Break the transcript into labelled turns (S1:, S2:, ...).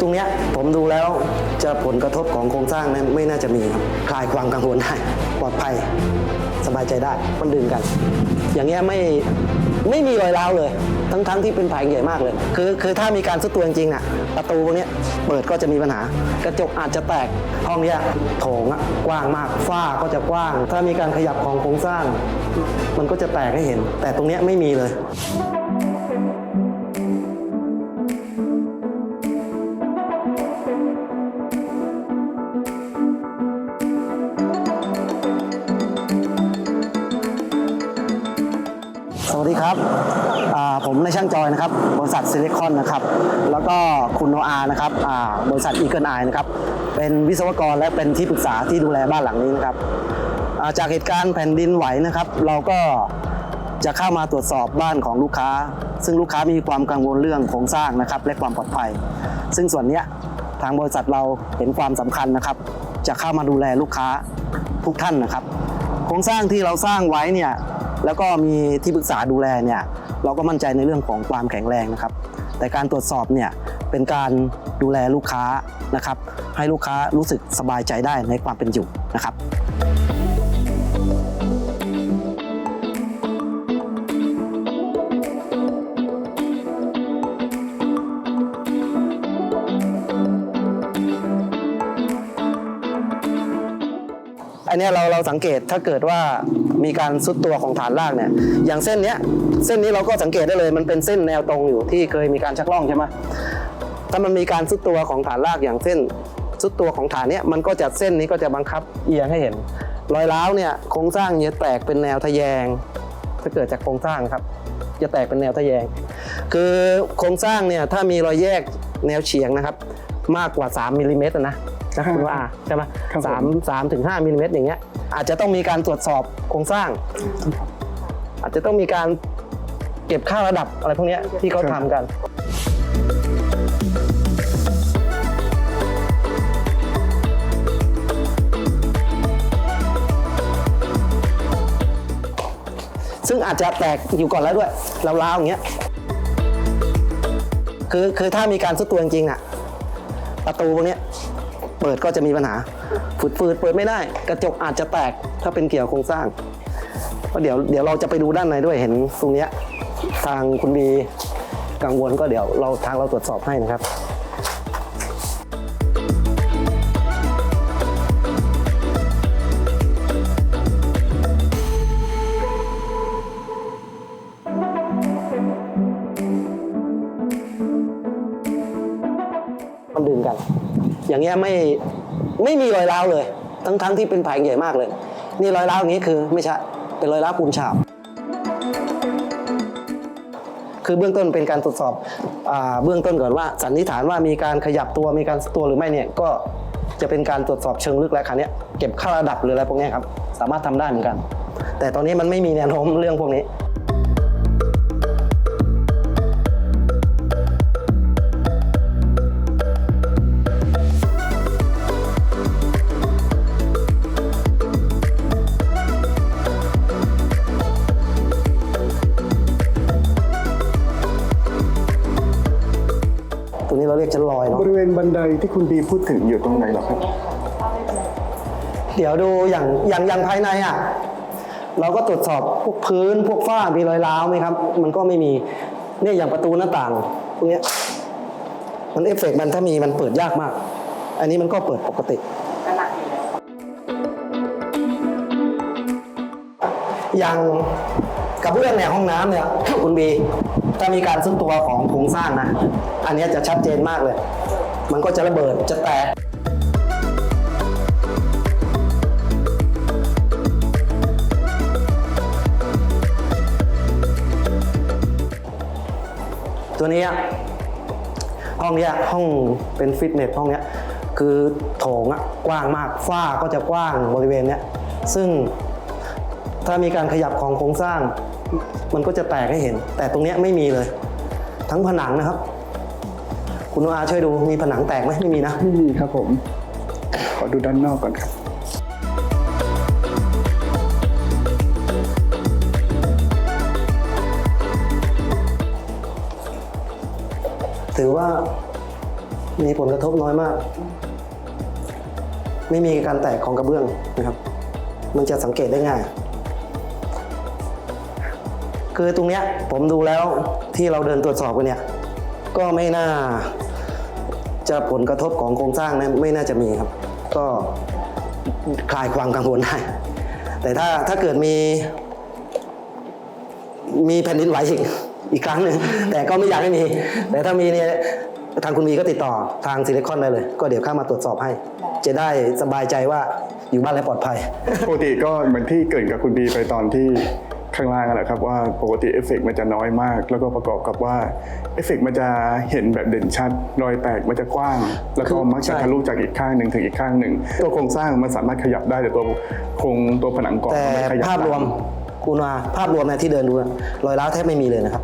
S1: ตรงเนี้ยผมดูแล้วจะผลกระทบของโครงสร้างนั้นไม่น่าจะมีครับคลายความกังวลได้ปลอดภัย สบายใจได้มันดึงกัน อย่างเงี้ยไม่ไม่มีรอยร้าวเลย ทั้งทั้งที่เป็นแผงใหญ่มากเลย คือคือถ้ามีการซุดตัวจริงๆอะประตูพวกเนี้ยเปิดก็จะมีปัญหา กระจกอาจจะแตกห้องเนี้ยโถงอะกว้างมากฝ้าก็จะกว้าง ถ้ามีการขยับของโครงสร้าง มันก็จะแตกให้เห็น แต่ตรงเนี้ยไม่มีเลย ครับผมในช่างจอยนะครับบริษัทซิลิคอนนะครับ แล้วก็คุณโนอานะครับบริษัทอีเกิลไอนะครับ เป็นวิศวกรและเป็นที่ปรึกษาที่ดูแลบ้านหลังนี้นะครับาจากเหตุการณ์แผ่นดินไหวนะครับ เราก็จะเข้ามาตรวจสอบบ้านของลูกค้า ซึ่งลูกค้ามีความกังวลเรื่องโครงสร้างนะครับ และความปลอดภัย ซึ่งส่วนนี้ทางบริษัทเราเห็นความสำคัญนะครับ จะเข้ามาดูแลลูกค้าทุกท่านนะครับ โครงสร้างที่เราสร้างไว้เนี่ย แล้วก็มีที่ปรึกษาดูแลเนี่ยเราก็มั่นใจในเรื่องของความแข็งแรงนะครับ แต่การตรวจสอบเนี่ยเป็นการดูแลลูกค้านะครับ ให้ลูกค้ารู้สึกสบายใจได้ในความเป็นอยู่นะครับอันนี้เราเราสังเกตถ้าเกิดว่า มีการซุดตัวของฐานรากเนี่ยอย่างเส้นเนี้ยเส้นนี้เราก็สังเกตได้เลยมันเป็นเส้นแนวตรงอยู่ที่เคยมีการชักล่องใช่ไหมถ้ามันมีการซุดตัวของฐานรากอย่างเส้นซุดตัวของฐานเนี้ยมันก็จะเส้นนี้ก็จะบังคับเอียงให้เห็น รอยร้าวเนี่ยโครงสร้างเนี่ยแตกเป็นแนวทะแยง ถ้าเกิดจากโครงสร้างครับ จะแตกเป็นแนวทะแยง คือโครงสร้างเนี่ยถ้ามีรอยแยกแนวเฉียงนะครับมากกว่า 3มิลลิเมตรนะนะคุณว่าใช่ไหม
S2: ครับผม
S1: สามสามถึงห้ามิลลิเมตรอย่างเงี้ย อาจจะต้องมีการตรวจสอบโครงสร้าง อาจจะต้องมีการเก็บค่าระดับอะไรพวกนี้ที่เขาทำกัน ซึ่งอาจจะแตกอยู่ก่อนแล้วด้วยราวๆอย่างเงี้ยคือคือถ้ามีการซุดตัวจริงๆอะ ประตูพวกเนี้ย เปิดก็จะมีปัญหาฝืดฝืดๆเปิดไม่ได้ กระจกอาจจะแตกถ้าเป็นเกี่ยวกับโครงสร้างก็เดี๋ยวเดี๋ยวเราจะไปดูด้านในด้วยเห็นตรงเนี้ยทางคุณบีกังวลก็เดี๋ยวเราทางเราตรวจสอบให้นะครับมันดึงกัน อย่างเงี้ยไม่ไม่มีรอยร้าวเลย ทั้งทั้งที่เป็นแผงใหญ่มากเลย นี่รอยร้าวอย่างนี้คือไม่ใช่เป็นรอยร้าวปูนฉาบคือเบื้องต้นเป็นการตรวจสอบอาเบื้องต้นก่อนว่า สันนิษฐานว่ามีการขยับตัวมีการตัวหรือไม่เนี่ยก็จะเป็นการตรวจสอบเชิงลึกแล้วคราวเนี้ยเก็บค่าระดับหรืออะไรพวกนี้ครับสามารถทำได้เหมือนกัน แต่ตอนนี้มันไม่มีแนวโน้มเรื่องพวกนี้ นาะ
S2: บริเวณบันไดที่คุณบีพูดถึงอยู่ตรงไหนเหรอครับ
S1: เดี๋ยวดูอย่างอย่างอย่างภายในอะเราก็ตรวจสอบพวกพื้นพวกฝ้ามีรอยร้าวไหมครับ มันก็ไม่มีเนี่ยอย่างประตูหน้าต่างพวกเนี้ยมันเอฟเฟกต์มันถ้ามีมันเปิดยากมาก อันนี้มันก็เปิดปกติ อย่างกระเบื้องในห้องน้ำเนี่ยคุณบีถ้ามีการซุดตัวของโครงสร้างนะ อันนี้จะชัดเจนมากเลย มันก็จะระเบิดจะแตกตัวนี้ห้องเนี้ยห้องเป็นฟิตเนสห้องเนี้ยคือโถงอะกว้างมากฝ้าก็จะกว้างบริเวณเนี้ยซึ่งถ้ามีการขยับของโครงสร้าง มันก็จะแตกให้เห็น แต่ตรงเนี้ยไม่มีเลย ทั้งผนังนะครับ คุณโนอาช่วยดูมีผนังแตกไหมไม่มีนะ
S2: ไม่มีครับผม ขอดูด้านนอกก่อนครับ
S1: ถือว่ามีผลกระทบน้อยมาก ไม่มีการแตกของกระเบื้องนะครับ มันจะสังเกตได้ง่าย คือตรงเนี้ยผมดูแล้วที่เราเดินตรวจสอบกันเนี่ย ก็ไม่น่า จะผลกระทบของโครงสร้างนะไม่น่าจะมีครับ ก็คลายความกังวลได้ แต่ถ้าถ้าเกิดมี มีแผ่นดินไหวอีกอีกครั้งหนึ่งแต่ก็ไม่อยากให้มี แต่ถ้ามีเนี่ยทางคุณมีก็ติดต่อทางซิลิคอนได้เลย ก็เดี๋ยวเข้ามาตรวจสอบให้ จะได้สบายใจว่าอยู่บ้านและปลอดภัย
S2: ปกติก็เหมือนที่เกริดกับคุณบีไปตอนที่ ข้างล่างนั่นแหละครับว่าปกติเอฟเฟกต์มันจะน้อยมาก แล้วก็ประกอบกับว่าเอฟเฟกต์มันจะเห็นแบบเด่นชัด รอยแตกมันจะกว้าง แล้วก็
S1: คือ
S2: มักจะ
S1: ใช่
S2: ทะลุจากอีกข้างหนึ่งถึงอีกข้างหนึ่งตัวโครงสร้างมันสามารถขยับได้แต่ตัวโครงตัวผนังก่อน
S1: แต่
S2: มันไม่ขยับ
S1: ภาพรวม
S2: ได้
S1: คุณว่าภาพรวมเนี่ยที่เดินดูอะรอยร้าวแทบไม่มีเลยนะครับ